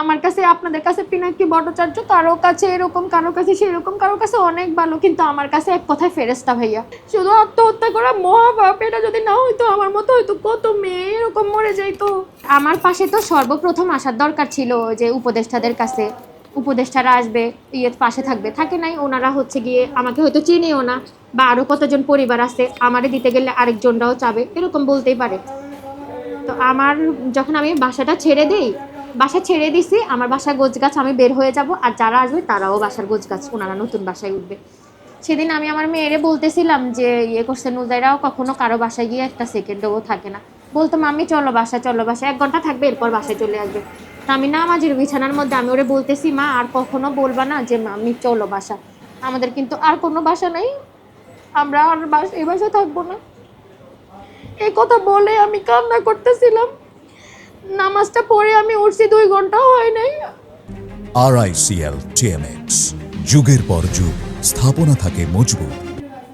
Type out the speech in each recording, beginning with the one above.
আমার কাছে, আপনাদের কাছে পিনাকি ভট্টাচার্য কারও কাছে এরকম, কারও কাছে সেরকম, কারও কাছে অনেক ভালো, কিন্তু আমার কাছে এক কথায় ফেরেস্তা ভাইয়া। শুধু আত্মহত্যা করা মহাপাপ, এটা যদি না হইতো, আমার মতো হয়তো কত মেয়ে, এরকম মরে যাইতো। আমার পাশে তো সর্বপ্রথম আসার দরকার ছিল যে উপদেষ্টাদের কাছে। উপদেষ্টারা আসবে ইয়ে পাশে থাকবে। থাকে নাই, ওনারা হচ্ছে গিয়ে, আমাকে হয়তো চিনেও না, বা আরও কতজন পরিবার আছে, আমারে দিতে গেলে আরেকজনরাও চাবে, এরকম বলতেই পারে। তো আমার, যখন আমি বাসাটা ছেড়ে দেই বাসা ছেড়ে দিছি, আমার বাসা গোছ গাছ আমি বের হয়ে যাব, আর যারা আসবে তারাও বাসার গোছ গাছ ওনারা নতুন বাসায় উঠবে। সেদিন আমি আমার মেয়েরে বলতেছিলাম যে ইয়ে করছে নুজাইরাও, কখনো কারও বাসায় গিয়ে একটা সেকেন্ডও থাকে না। বলতো, মাম্মি, চলো বাসা চলো বাসা এক ঘণ্টা থাকবে, এরপর বাসায় চলে আসবে। তা আমি না আমাদের বিছানার মধ্যে আমি ওরে বলতেছি, মা, আর কখনো বলবা না যে, মাম্মি, চলো বাসা। আমাদের কিন্তু আর কোনো বাসা নাই, আমরা আর বাস এই বাসায় থাকব না। এই কথা বলে আমি কান্না করতেছিলাম। নামাজটা পড়ে আমি উঠছি দুই ঘণ্টা হয় নাই। আরআইসিএল টিএমএক্স যুগের পর যুগ স্থাপনা থাকে মজবুত।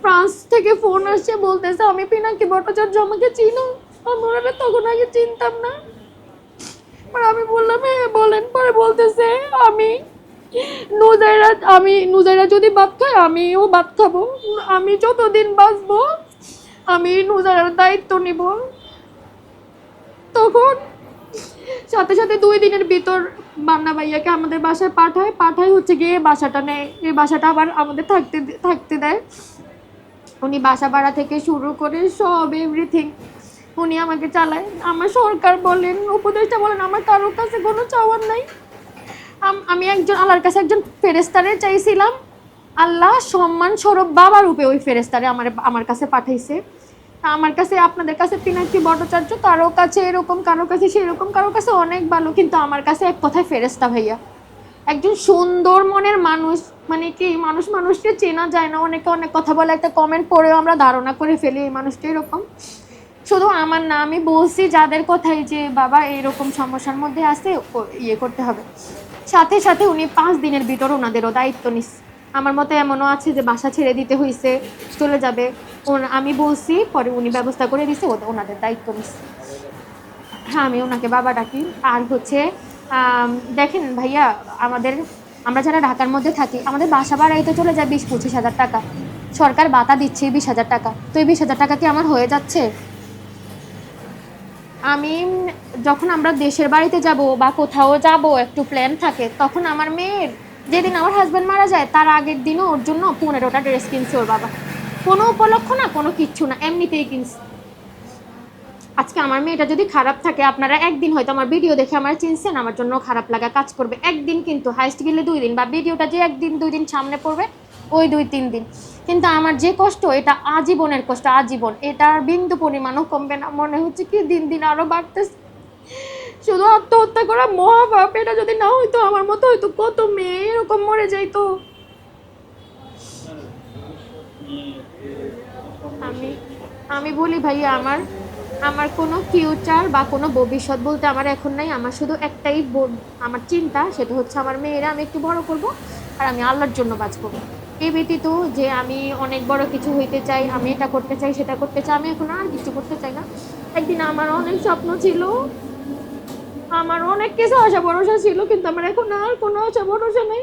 ফ্রান্স থেকে ফোন আসছে বলতেছে আমি পিনাকি ভট্টাচার্য আমাকে চিনো? আমি ওনারা তখন আগে চিনতাম না। আর আমি বললাম হ্যাঁ বলেন। পরে বলতেছে আমি নুজাইরা আমি নুজাইরা যদি ভাত খায় আমিও ভাত খাব। আমি যতদিন বাঁচবো আমি নুজাইরার দায়িত্ব নিব। তখন সাথে সাথে দুই দিনের ভিতর বান্না ভাইয়াকে আমাদের বাসায় পাঠায় পাঠায় হচ্ছে গিয়ে বাসাটা নেয়। এই বাসাটা আবার আমাদের থাকতে থাকতে দেয়। উনি বাসা ভাড়া থেকে শুরু করে সব এভরিথিং উনি আমাকে চালায়। আমার সরকার বলেন, উপদেষ্টা বলেন, আমার কারোর কাছে কোনো চাওয়ার নাই। আম- একজন, আল্লাহর কাছে একজন ফেরেস্তারে চাইছিলাম। আল্লাহ সম্মান স্বরূপ বাবা রূপে ওই ফেরেস্তারে আমার আমার কাছে পাঠাইছে। আমার কাছে, আপনাদের কাছে পিনাকি ভট্টাচার্য কারও কাছে এরকম, কারও কাছে সেরকম, কারও কাছে অনেক ভালো, কিন্তু আমার কাছে এক কথায় ফেরেস্তা ভাইয়া। একজন সুন্দর মনের মানুষ মানে কি মানুষ মানুষকে চেনা যায় না, অনেকে অনেক কথা বলে, একটা কমেন্ট পড়েও আমরা ধারণা করে ফেলি এই মানুষটা এরকম। শুধু আমার না, আমি বলছি যাদের কথাই যে, বাবা, এরকম সমস্যার মধ্যে আছে ইয়ে করতে হবে। সাথে সাথে উনি পাঁচ দিনের ভিতর ওনাদেরও দায়িত্ব নিস। আমার মতে এমনও আছে যে, বাসা ছেড়ে দিতে হয়েছে চলে যাবে। আমি বলছি, পরে উনি ব্যবস্থা করে দিছে ওনাদের দায়িত্ব নিচ্ছে হ্যাঁ আমি ওনাকে বাবা ডাকি। আর হচ্ছে দেখেন ভাইয়া, আমাদের, আমরা যারা ঢাকার মধ্যে থাকি, আমাদের বাসা ভাড়াই তো চলে যায় বিশ, পঁচিশ হাজার টাকা। সরকার বাতা দিচ্ছে বিশ হাজার টাকা। তো এই বিশ হাজার টাকা কি আমার হয়ে যাচ্ছে? আমি, যখন আমরা দেশের বাড়িতে যাব বা কোথাও যাব, একটু প্ল্যান থাকে, তখন আমার মেয়ের, যেদিন আমার হাজব্যান্ড মারা যায়, তার আগের দিনও ওর জন্য পনেরোটা ড্রেস কিনছে ওর বাবা। কোনো উপলক্ষ না, কোনো কিচ্ছু না, এমনিতেই কিনছে। আজকে আমার মেয়েটা যদি খারাপ থাকে, আপনারা একদিন হয়তো আমার ভিডিও দেখে আমার চিনছেন, আমার জন্য খারাপ লাগা কাজ করবে। একদিন কিন্তু হাইস্ট গেলে দুই দিন, বা ভিডিওটা যে একদিন, দুই দিন সামনে পড়বে, ওই দুই, তিন দিন। কিন্তু আমার যে কষ্ট, এটা আজীবনের কষ্ট, আজীবন। এটার বিন্দু পরিমাণও কমবে না, মনে হচ্ছে কি দিন দিন আরও বাড়তেছে। শুধু আত্মহত্যা করা মহাপাপ, এটা যদি না হইতো, আমার মতো হয়তো কত মেয়ে এরকম মরে যাইতো। আমি আমি বলি ভাইয়া, আমার আমার কোনো ফিউচার বা কোনো ভবিষ্যৎ বলতে আমার এখন নাই। আমার শুধু একটাই আমার চিন্তা, সেটা হচ্ছে আমার মেয়েরা। আমি একটু বড় করব আর আমি আল্লাহর জন্য বাঁচবো। এই ব্যতীত যে আমি অনেক বড় কিছু হইতে চাই, আমি এটা করতে চাই, সেটা করতে চাই, আমি এখন আর কিছু করতে চাই না। একদিন আমার অনেক স্বপ্ন ছিল, আমার অনেক কিছু আশা ভরসা ছিল, কিন্তু আমার এখন আর কোনো আশা ভরসা নেই।